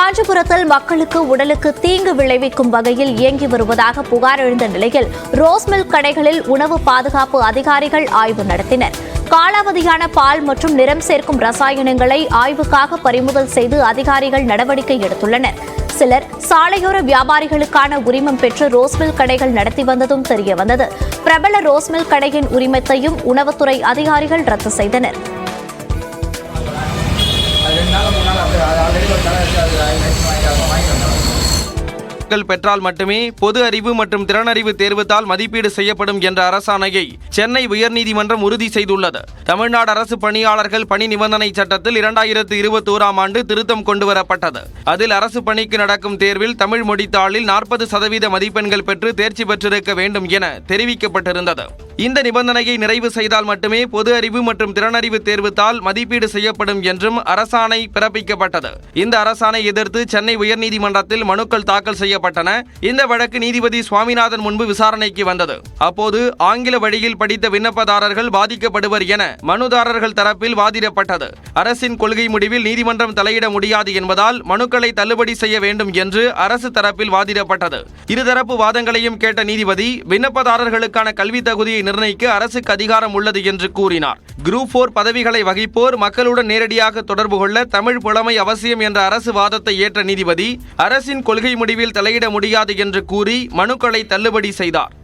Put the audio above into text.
காஞ்சிபுரத்தில் மக்களுக்கு உடலுக்கு தீங்கு விளைவிக்கும் வகையில் இயங்கி வருவதாக புகார் எழுந்த நிலையில் ரோஸ் மில்க் கடைகளில் உணவு பாதுகாப்பு அதிகாரிகள் ஆய்வு நடத்தினர். காலாவதியான பால் மற்றும் நிறம் சேர்க்கும் ரசாயனங்களை ஆய்வுக்காக பறிமுதல் செய்து அதிகாரிகள் நடவடிக்கை எடுத்துள்ளனர். சிலர் சாலையோர வியாபாரிகளுக்கான உரிமம் பெற்று ரோஸ் மில்க் கடைகள் நடத்தி வந்ததும் தெரியவந்தது. பிரபல ரோஸ்மில் கடையின் உரிமத்தையும் உணவுத்துறை அதிகாரிகள் ரத்து செய்தனர். கள் பெற்றால் மட்டுமே பொது அறிவு மற்றும் திறனறிவு தேர்வுத்தால் மதிப்பீடு செய்யப்படும் என்ற அரசாணையை சென்னை உயர்நீதிமன்றம் உறுதி செய்துள்ளது. தமிழ்நாடு அரசு பணியாளர்கள் பணி நிபந்தனை சட்டத்தில் இரண்டாயிரத்து இருபத்தோராம் ஆண்டு திருத்தம் கொண்டுவரப்பட்டது. அதில் அரசு பணிக்கு நடக்கும் தேர்வில் தமிழ் மொழித்தாளில் நாற்பது சதவீத மதிப்பெண்கள் பெற்று தேர்ச்சி பெற்றிருக்க வேண்டும் என தெரிவிக்கப்பட்டிருந்தது. இந்த நிபந்தனையை நிறைவு செய்தால் மட்டுமே பொது அறிவு மற்றும் திறனறிவு தேர்வுத்தால் மதிப்பீடு செய்யப்படும் என்றும் அரசாணை பிறப்பிக்கப்பட்டது. இந்த அரசாணை எதிர்த்து சென்னை உயர்நீதிமன்றத்தில் மனுக்கள் தாக்கல் செய்யப்பட்டன. இந்த வழக்கு நீதிபதி சுவாமிநாதன் முன்பு விசாரணைக்கு வந்தது. அப்போது ஆங்கில வழியில் படித்த விண்ணப்பதாரர்கள் பாதிக்கப்படுவர் என மனுதாரர்கள் தரப்பில் வாதிடப்பட்டது. அரசின் கொள்கை முடிவில் நீதிமன்றம் தலையிட முடியாது என்பதால் மனுக்களை தள்ளுபடி செய்ய வேண்டும் என்று அரசு தரப்பில் வாதிடப்பட்டது. இருதரப்பு வாதங்களையும் கேட்ட நீதிபதி விண்ணப்பதாரர்களுக்கான கல்வி தகுதியை நிர்ணயிக்க அரசுக்கு அதிகாரம் உள்ளது என்று கூறினார். குரூப் போர் பதவிகளை வகிப்போர் மக்களுடன் நேரடியாக தொடர்பு கொள்ள தமிழ் புலமை அவசியம் என்ற அரசு வாதத்தை ஏற்ற நீதிபதி அரசின் கொள்கை முடிவில் தலையிட முடியாது என்று கூறி மனுக்களை தள்ளுபடி செய்தார்.